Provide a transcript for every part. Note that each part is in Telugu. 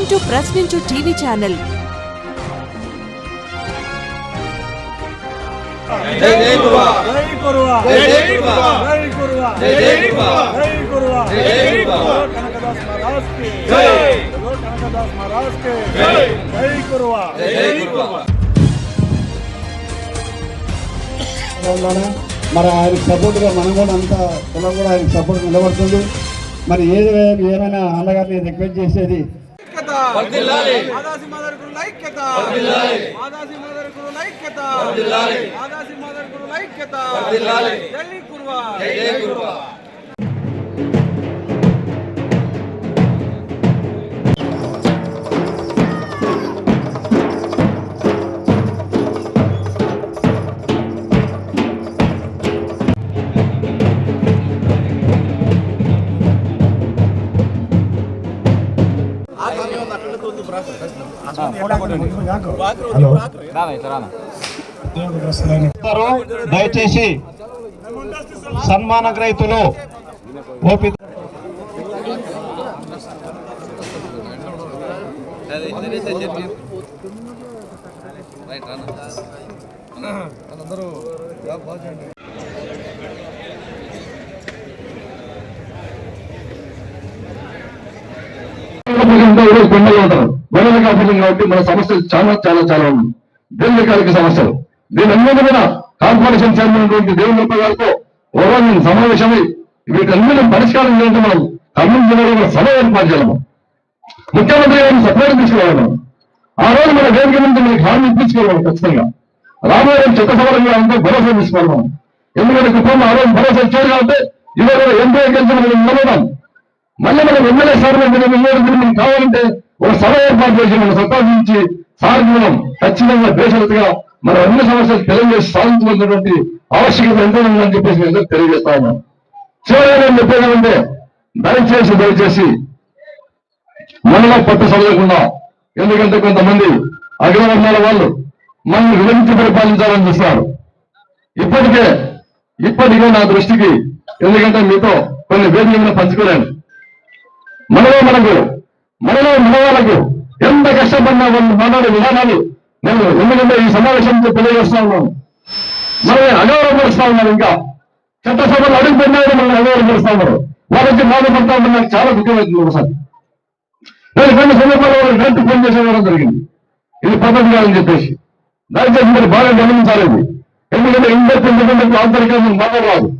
Welcome to Prashninchu TV channel. మరి ఆయన సపోర్ట్గా మనం కూడా అంత కులం కూడా ఆయన సపోర్ట్ నిలబడుతుంది. మరి ఏది ఏమైనా అన్నగారిని రిక్వెస్ట్ చేసేది వర్ధిల్లాలి ఆదాసి మదర్ గురు ఐక్యత. వర్ధిల్లాలి ఆదాసి మదర్ గురు ఐక్యత. వర్ధిల్లాలి ఆదాసి మదర్ గురు ఐక్యత. వర్ధిల్లాలి జై గురువా జై జై గురువా దయచేసి సన్మాన రైతులు ఓపి ఇంకా ఈరోజు కొండలు ఉంటారు. గొడవల కాపురం కాబట్టి మన సమస్యలు చాలా చాలా చాలా ఉన్నాయి. దీర్ఘకాలిక సమస్యలు. దీని కూడా కార్పొరేషన్ చైర్మన్ ఉన్నటువంటి దేవుని గారితో ఓవరాల్ సమావేశమై వీటన్నిటి పరిష్కారం చేయాలంటే మనం ఖమ్మం జిల్లాలో సభ ఏర్పాటు చేయడం ముఖ్యమంత్రి గారిని సపోర్ట్ తీసుకురావడం. ఆ రోజు మన వేదిక నుంచి మనకి హామీ ఇప్పించుకోవాలి ఖచ్చితంగా. రాబోయే చట్టసభలో ఉంటే భరోసా తీసుకోవాలి మనం ఎందుకంటే కుటుంబం ఆ రోజు భరోసా ఇచ్చారు కాబట్టి ఇవాళ ఎంపీ గెలిచి మనం నిలబడాలి మళ్ళీ మనం ఎమ్మెల్యే సార్ మనం కావాలంటే ఒక సభ ఏర్పాటు చేసి మనం సంపాదించి సార్ మనం ఖచ్చితంగా దేశవతిగా మన అన్ని సమస్యలు తెలియజేసి సాధించవలసినటువంటి ఆవశ్యకత ఎంతో ఉందని చెప్పేసి నేను తెలియజేస్తా ఉన్నాను. చివరిగా నేను చెప్పేది దయచేసి దయచేసి మనలో పట్టు చదవకుండా ఎందుకంటే కొంతమంది అగ్రవర్ణాల వాళ్ళు మనల్ని విభజించి పరిపాలించాలని చూస్తున్నారు. ఇప్పటికే ఇప్పటికే నా దృష్టికి ఎందుకంటే మీతో కొన్ని వేదికలను పంచుకోలేను. మనలో మనకు మనలో మనవాళ్ళకు ఎంత కష్టపడిన వాళ్ళు మాట్లాడే విధానాలు నేను ఎందుకంటే ఈ సమావేశంతో తెలియజేస్తా ఉన్నాను. మనల్ని అగౌరవపరుస్తా ఉన్నారు ఇంకా. చట్టసభలు అడుగు పెట్టినారు మనల్ని అగౌరవపరుస్తా ఉన్నారు. వాళ్ళకి బాధపడతా ఉన్నారు నాకు చాలా దుఃఖమవుతుంది ఒకసారి. నేను కొన్ని సందర్భాల్లో వాళ్ళకి డైరెక్ట్ ఫోన్ చేసి జరిగింది. ఇది పద్ధతి కాదని చెప్పేసి. దయచేసి మీరు బాగా గమనించాలి. ఎందుకంటే ఇంటర్ పెంచుకుంటే ఆంతరికంగా మాట్లాడరాదు.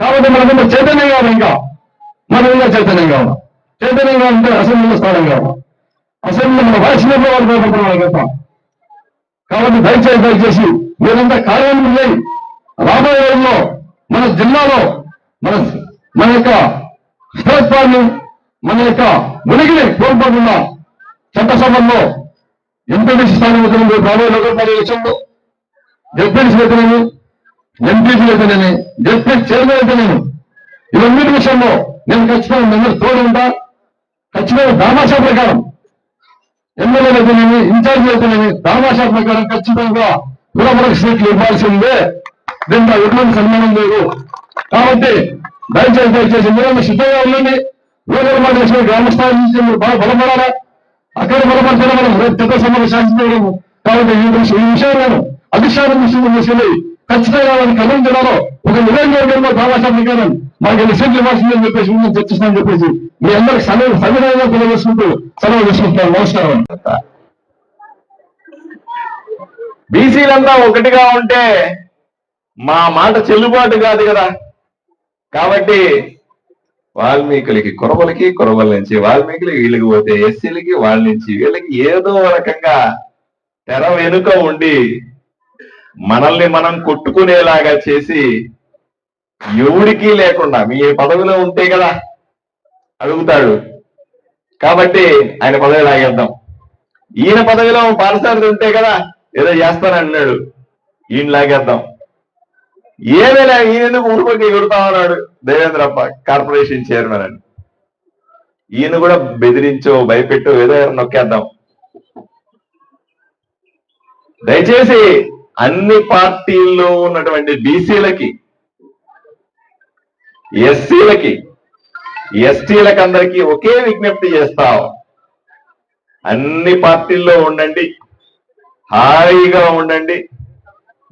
కాబట్టి మనకున్న చైతన్యం కావాలి ఇంకా. మనం ఇంకా చైతన్యం కావాలి చైతన్యంగా ఉంటే అసెంబ్లీలో స్థానం కావాలి అసెంబ్లీ మన వాయిస్లో వాళ్ళు భయపడుతున్నారు కదా కాబట్టి దయచేసి దయచేసి మీరంతా కార్యాలయం రాబోయే రోజుల్లో మన జిల్లాలో మన మన యొక్క స్థిరత్వాన్ని మన యొక్క ఉనికిని కోల్పోకుండా చట్టసభల్లో ఎంపీటీసీ స్థానం అవుతుంది రాబోయే లోకల్ ఎలక్షన్లో జడ్పీటీసీ అయితేనేమి ఎంపీసీ అయితేనేమి జడ్పీ చైర్మన్ అయితేనేమి. ఇవన్నిటి విషయంలో నేను ఖచ్చితంగా మిమ్మల్ని తోడు ఉంటా ఖచ్చితంగా దామాషా ప్రకారం ఎమ్మెల్యే అయితేనేమి ఇన్ఛార్జ్ అయితేనేమి దామాషా ప్రకారం ఖచ్చితంగా పురపరకు సీట్లు ఇవ్వాల్సిందే. దీంట్లో ఎటువంటి సన్మానం లేదు. కాబట్టి దయచేసి దయచేసి మీరు సిద్ధంగా ఉండండి. ఊరు మాట చేసిన గ్రామస్థాయి నుంచి మీరు బాగా బలపడాలా? అక్కడ బలపడితే మనం రేపు సమస్య సమావేశాలు కాబట్టి ఈ విషయం ఈ విషయం నేను అధిష్టానం విషయం తీసుకెళ్ళి ఖచ్చితంగా వాళ్ళని ఖండించడంలో ఒక నివేదికలో బాబాసాహెబ్ ప్రకారం మనకి ఎన్ని సీట్లు ఇవ్వాల్సిందని చెప్పేసి మేము చర్చిస్తామని చెప్పేసి మీ అందరికి సమయం సవినయంగా తెలియజేసుకుంటూ సెలవు తీసుకుంటున్నాను నమస్కారం. బీసీలంతా ఒకటిగా ఉంటే మా మాట చెల్లుబాటు కాదు కదా. కాబట్టి వాల్మీకులకి కురవలకి కురవల నుంచి వాల్మీకులకి వీళ్ళకి పోతే ఎస్సీలకి వాళ్ళ నుంచి వీళ్ళకి ఏదో రకంగా తెర వెనుక ఉండి మనల్ని మనం కొట్టుకునేలాగా చేసి ఎవడికి లేకుండా మీ పదవిలో ఉంటే కదా? అడుగుతాడు. కాబట్టి ఆయన పదవి లాగేద్దాం. ఈయన పదవిలో పాలసారి ఉంటే కదా? ఏదో చేస్తానన్నాడు. ఈయన లాగేద్దాం. ఏదైనా ఈయన ఎందుకు ఊరుకోకి ఎగురుతామన్నాడు దేవేంద్రప్ప కార్పొరేషన్ చైర్మన్ అని. ఈయన కూడా బెదిరించో భయపెట్టో ఏదో ఏదో నొక్కేద్దాం. దయచేసి అన్ని పార్టీల్లో ఉన్నటువంటి బీసీలకి ఎస్సీలకి ఎస్టీలకు అందరికీ ఒకే విజ్ఞప్తి చేస్తాం. అన్ని పార్టీల్లో ఉండండి హాయిగా ఉండండి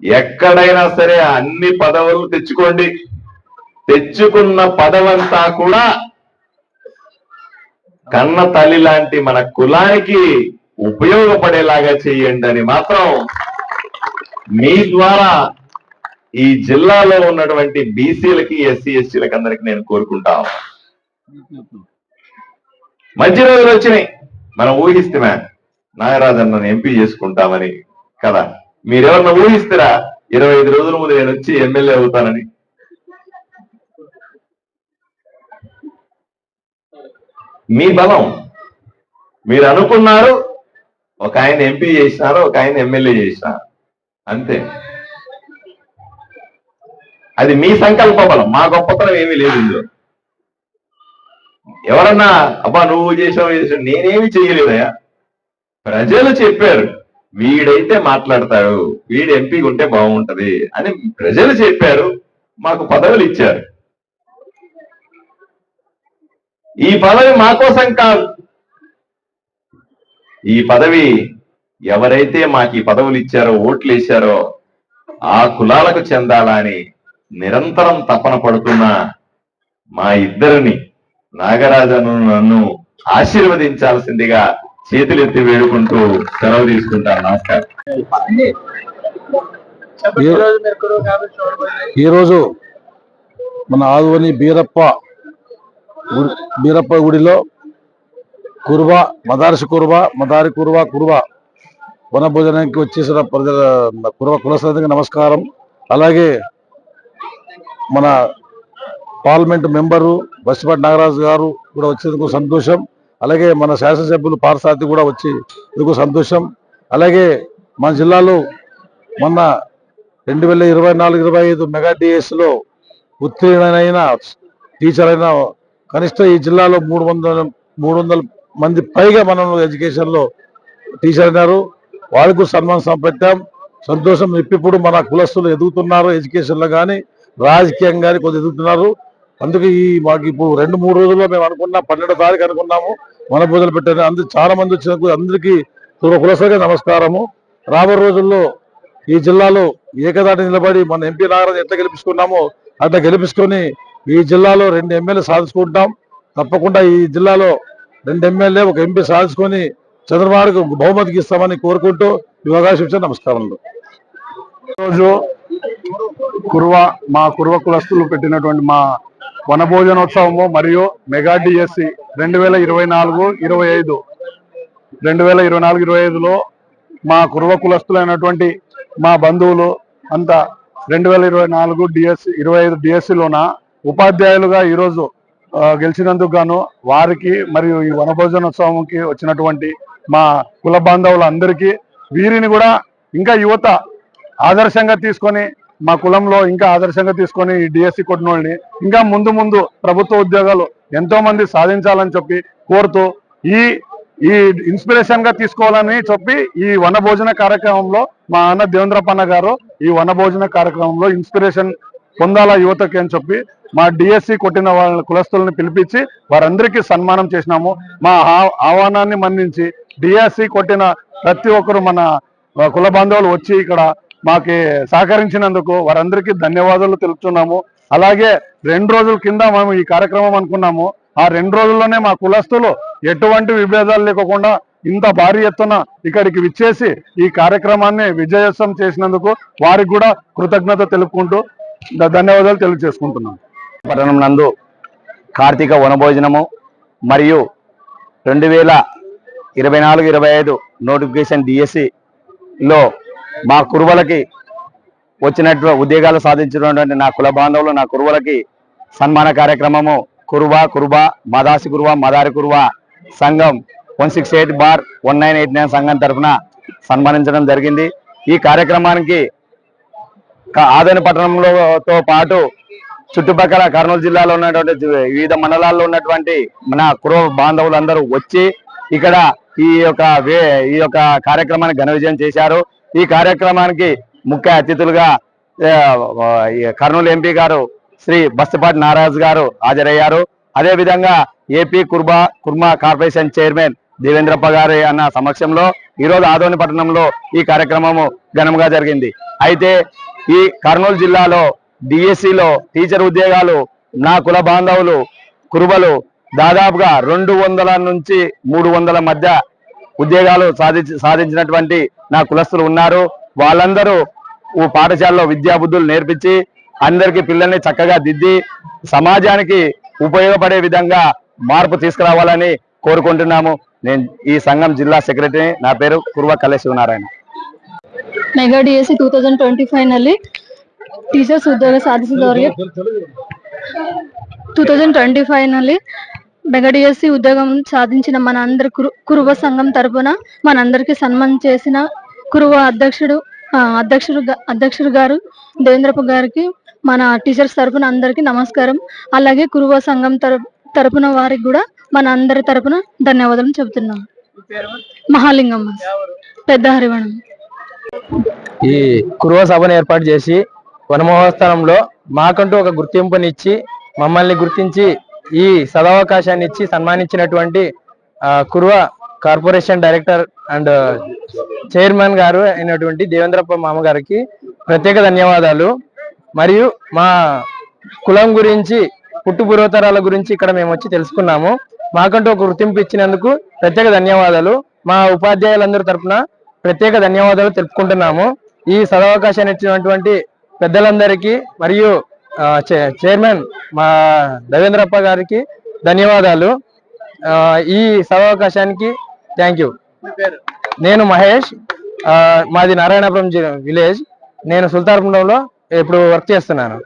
ఎక్కడైనా సరే అన్ని పదవులు తెచ్చుకోండి. తెచ్చుకున్న పదవంతా కూడా కన్న తల్లి లాంటి మన కులానికి ఉపయోగపడేలాగా చేయండి అని మాత్రం మీ ద్వారా ఈ జిల్లాలో ఉన్నటువంటి బీసీలకి ఎస్సీ ఎస్టీలకి అందరికి నేను కోరుకుంటా. మంచి రోజులు వచ్చినాయి. మనం ఊహిస్తే నాగరాజన్నను ఎంపీ చేసుకుంటామని కదా. మీరెవరన్నా ఊహిస్తారా? ఇరవై ఐదు రోజుల ముందు నేను వచ్చి ఎమ్మెల్యే అవుతానని. మీ బలం. మీరు అనుకున్నారు ఒక ఆయన ఎంపీ చేసినారు ఒక ఆయన ఎమ్మెల్యే చేసినారు. అంతే. అది మీ సంకల్ప బలం. మా గొప్పతనం ఏమీ లేదు ఇందులో. ఎవరన్నా అబ్బా నువ్వు చేసావు చేసావు నేనేమి చేయలేదయా ప్రజలు చెప్పారు వీడైతే మాట్లాడతాడు వీడు ఎంపీగా ఉంటే బాగుంటది అని ప్రజలు చెప్పారు మాకు పదవులు ఇచ్చారు. ఈ పదవి మా కోసం కాదు. ఈ పదవి ఎవరైతే మాకు ఈ పదవులు ఇచ్చారో ఓట్లు వేశారో ఆ కులాలకు చెందాలా అని నిరంతరం తపన పడుతున్న మా ఇద్దరిని నాగరాజను నన్ను ఆశీర్వదించాల్సిందిగా చేతులెత్తి వేడుకుంటూ సెలవు తీసుకుంటాను. నమస్కారం. ఈరోజు మన ఆదువని బీరప్ప బీరప్ప గుడిలో కుర్వ మదార్సి కుర్వ మదారి కుర్వ కుర్వ వనభోజనానికి వచ్చేసిన ప్రజల కుర్వ కులసరికి నమస్కారం. అలాగే మన పార్లమెంట్ మెంబరు బస్సిపాటి నాగరాజు గారు కూడా వచ్చేందుకు సంతోషం. అలాగే మన శాసనసభ్యులు పార్సారథి కూడా వచ్చి ఎందుకు సంతోషం. అలాగే మన జిల్లాలో మొన్న రెండు వేల ఇరవై నాలుగు ఇరవై ఐదు మెగా డిఎస్లో ఉత్తీర్ణమైన టీచర్ అయిన కనిష్ట ఈ జిల్లాలో మూడు వందల మూడు వందల మంది పైగా మనం ఎడ్యుకేషన్లో టీచర్ అయినారు వాళ్ళకు సన్మానం సంపెట్టాం సంతోషం ఇప్పుడు మన కులస్తులు ఎదుగుతున్నారు ఎడ్యుకేషన్లో కానీ రాజకీయంగా కొద్ది ఎదుగుతున్నారు. అందుకే ఈ మాకు ఇప్పుడు రెండు మూడు రోజుల్లో మేము అనుకున్నాం పన్నెండో తారీఖు అనుకున్నాము. మన పూజలు పెట్టారు. అందరు చాలా మంది వచ్చినందుకు అందరికీ కులసరిగా నమస్కారము. రాబోయే రోజుల్లో ఈ జిల్లాలో ఏకదాటి నిలబడి మన ఎంపీ నాగరాజు ఎట్లా గెలిపించుకున్నామో అట్లా గెలిపించుకొని ఈ జిల్లాలో రెండు ఎమ్మెల్యే సాధించుకుంటాం. తప్పకుండా ఈ జిల్లాలో రెండు ఎమ్మెల్యే ఒక ఎంపీ సాధించుకొని చంద్రబాబుకు బహుమతికి ఇస్తామని కోరుకుంటూ ఈ అవకాశం ఇచ్చిన నమస్కారంలో రోజు కుర్వ మా కుర్వ కులస్తులు పెట్టినటువంటి మా వనభోజనోత్సవము మరియు మెగా డిఎస్సి రెండు వేల ఇరవై నాలుగు ఇరవై ఐదు. రెండు వేల ఇరవై నాలుగు ఇరవై ఐదులో మా కుర్వ కులస్తులైనటువంటి మా బంధువులు అంతా రెండు వేల ఇరవై నాలుగు డిఎస్సి ఇరవై ఐదు డిఎస్సిలోన ఉపాధ్యాయులుగా ఈరోజు గెలిచినందుకు గాను వారికి మరియు ఈ వనభోజనోత్సవంకి వచ్చినటువంటి మా కుల బాంధవులందరికీ వీరిని కూడా ఇంకా యువత ఆదర్శంగా తీసుకొని మా కులంలో ఇంకా ఆదర్శంగా తీసుకొని ఈ డిఎస్సి కొట్టిన వాళ్ళని ఇంకా ముందు ముందు ప్రభుత్వ ఉద్యోగాలు ఎంతో మంది సాధించాలని చెప్పి కోరుతూ ఈ ఈ ఇన్స్పిరేషన్గా తీసుకోవాలని చెప్పి ఈ వనభోజన కార్యక్రమంలో మా అన్న దేవేంద్రపన్న గారు ఈ వనభోజన కార్యక్రమంలో ఇన్స్పిరేషన్ పొందాలా యువతకి అని చెప్పి మా డిఎస్సి కొట్టిన వాళ్ళ కులస్తుల్ని పిలిపించి వారందరికీ సన్మానం చేసినాము. మా ఆహ్వానాన్ని మన్నించి డిఎస్సి కొట్టిన ప్రతి ఒక్కరు మన కుల బాంధవులు వచ్చి ఇక్కడ మాకి సహకరించినందుకు వారందరికీ ధన్యవాదాలు తెలుపుతున్నాము. అలాగే రెండు రోజుల కింద మేము ఈ కార్యక్రమం అనుకున్నాము. ఆ రెండు రోజుల్లోనే మా కులస్తులు ఎటువంటి విభేదాలు లేకుండా ఇంత భారీ ఎత్తున ఇక్కడికి విచ్చేసి ఈ కార్యక్రమాన్ని విజయసం చేసినందుకు వారికి కూడా కృతజ్ఞత తెలుపుకుంటూ ధన్యవాదాలు తెలియజేసుకుంటున్నాను పట్టణం నందు కార్తీక వనభోజనము మరియు రెండు వేల ఇరవై నాలుగు ఇరవై ఐదు నోటిఫికేషన్ డిఎస్సిలో మా కురువలకి వచ్చినట్టు ఉద్యోగాలు సాధించినటువంటి నా కుల బాంధవులు నా కురువలకి సన్మాన కార్యక్రమము కురువా కురుబా మదాసి కురువా మదారి కురువా సంఘం one six eight bar one nine eight nine సంఘం తరఫున సన్మానించడం జరిగింది. ఈ కార్యక్రమానికి ఆదరణ పట్టణంలోతో పాటు చుట్టుపక్కల కర్నూలు జిల్లాలో ఉన్నటువంటి వివిధ మండలాల్లో ఉన్నటువంటి మన కురవ బాంధవులందరూ వచ్చి ఇక్కడ ఈ యొక్క వే ఈ యొక్క కార్యక్రమాన్ని ఘన విజయం చేశారు. ఈ కార్యక్రమానికి ముఖ్య అతిథులుగా కర్నూలు ఎంపీ గారు శ్రీ బస్తపాటి నారాజ్ గారు హాజరయ్యారు. అదేవిధంగా AP Kurba Kurma corporation chairman Devendrappa గారి అన్న సమక్షంలో ఈ రోజు ఆదోని పట్టణంలో ఈ కార్యక్రమము ఘనంగా జరిగింది. అయితే ఈ కర్నూలు జిల్లాలో డిఎస్సిలో టీచర్ ఉద్యోగాలు నా కుల బాంధవులు కురుబలు దాదాపుగా రెండు వందల నుంచి మూడు వందల మధ్య ఉద్యోగాలు సాధించి సాధించినటువంటి నా కులస్తులు ఉన్నారు వాళ్ళందరూ ఓ పాఠశాలలో విద్యాబుద్ధులు నేర్పించి అందరికీ పిల్లల్ని చక్కగా దిద్ది సమాజానికి ఉపయోగపడే విధంగా మార్పు తీసుకురావాలని కోరుకుంటున్నాము నేను ఈ సంఘం జిల్లా సెక్రటరీ నా పేరు Kurva Kalyan Shivanarayana mega D S C two thousand twenty five ನಲ್ಲಿ ಟೀಚರ್ಸ್ ಉದ್ಯೋಗ ಸಾಧಿಸಿದವರಿಗೆ ಟೂ ತೌಸಂಡ್ ಟ್ವೆಂಟಿ ಫೈವ್ బెగడియసి ఉద్యోగం సాధించిన మన అందరి కురువ సంఘం తరపున మనందరికీ సన్మానం చేసిన కురువ అధ్యక్షుడు అధ్యక్షుడు అధ్యక్షుడు గారు దేవేంద్రపు గారికి మన టీచర్స్ తరపున అందరికీ నమస్కారం. అలాగే కురువ సంఘం తరపు తరపున వారికి కూడా మన అందరి తరపున ధన్యవాదాలు చెబుతున్నాం. మహాలింగం పెద్ద హరివణం. ఈ కురువ సభను ఏర్పాటు చేసి వనమహోత్సవంలో మాకంటూ ఒక గుర్తింపునిచ్చి మమ్మల్ని గుర్తించి ఈ సదావకాశాన్ని ఇచ్చి సన్మానించినటువంటి ఆ, Kuruva corporation director and chairman గారు అయినటువంటి దేవేంద్రప్ప మామ గారికి ప్రత్యేక ధన్యవాదాలు. మరియు మా కులం గురించి పుట్టు పూర్వతరాల గురించి ఇక్కడ మేము వచ్చి తెలుసుకున్నాము. మాకంటూ ఒక గుర్తింపు ఇచ్చినందుకు ప్రత్యేక ధన్యవాదాలు. మా ఉపాధ్యాయులందరి తరపున ప్రత్యేక ధన్యవాదాలు తెలుపుకుంటున్నాము. ఈ సదవకాశాన్ని ఇచ్చినటువంటి పెద్దలందరికీ మరియు చైర్మన్ మా దేవేంద్రప్ప గారికి ధన్యవాదాలు. ఈ సదవకాశానికి థ్యాంక్ యూ. నేను మహేష్ మాది నారాయణపురం విలేజ్. నేను సుల్తాన్పురంలో ఇప్పుడు వర్క్ చేస్తున్నాను.